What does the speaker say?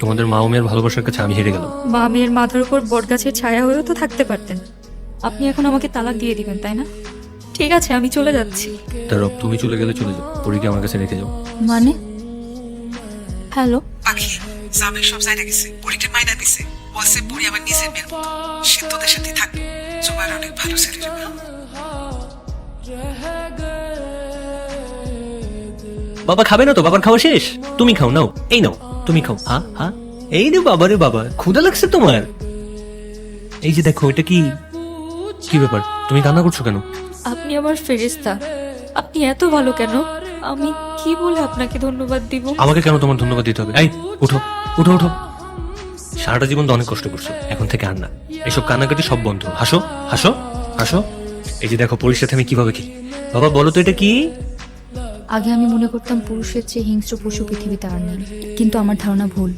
তোমাদের মা ও মেয়ের ভালোবাসার কাছে আমি হেরে গেলাম। মা মেয়ের মাথার উপর বটগাছের ছায়া হয়েও তো থাকতে পারতেন। আপনি এখন আমাকে তালাক দিয়ে দিবেন তাই না? ঠিক আছে আমি চলে যাচ্ছি। তার তুমি চলে গেলে চলে যাও। পরীকে আমার কাছে রেখে যাও। মানে? হ্যালো? পাখি জামাই সব জায়গা গেছে। পরীকে মাইনা দিছে। বলছে পরি আমার নিজের মেয়ের মতো সে তোদের সাথে থাকবে জুবাইর অনেক ভালো ছেলে রে বাবা খাবে না তো? বাবার খাওয়া শেষ? তুমি খাও নাও। এই নাও। তুমি খাও। হ্যাঁ হ্যাঁ এই রে বাবা রে বাবা ক্ষুদা লাগছে তোমার। এই যে দেখো এটা কি কি ব্যাপার? তুমি কান্না করছ কেন? আপনি আমার ফেরিস্তা আপনি এত ভালো কেন? আমি কি বলে আপনাকে ধন্যবাদ দিব? আমাকে কেন তোমার ধন্যবাদ দিতে হবে? এই উঠো উঠো উঠো। সারাটা জীবন তো অনেক কষ্ট করছ এখন থেকে আর না। এসব কান্নাকাটি সব বন্ধ। হাসো হাসো হাসো। এই যে দেখো পরির সাথে আমি কীভাবে কি বাবা বলো তো এটা কি? আগে আমি মনে করতাম পুরুষের চেয়ে হিংস্র পশু পৃথিবীতে আর নেই। কিন্তু আমার ধারণা ভুল।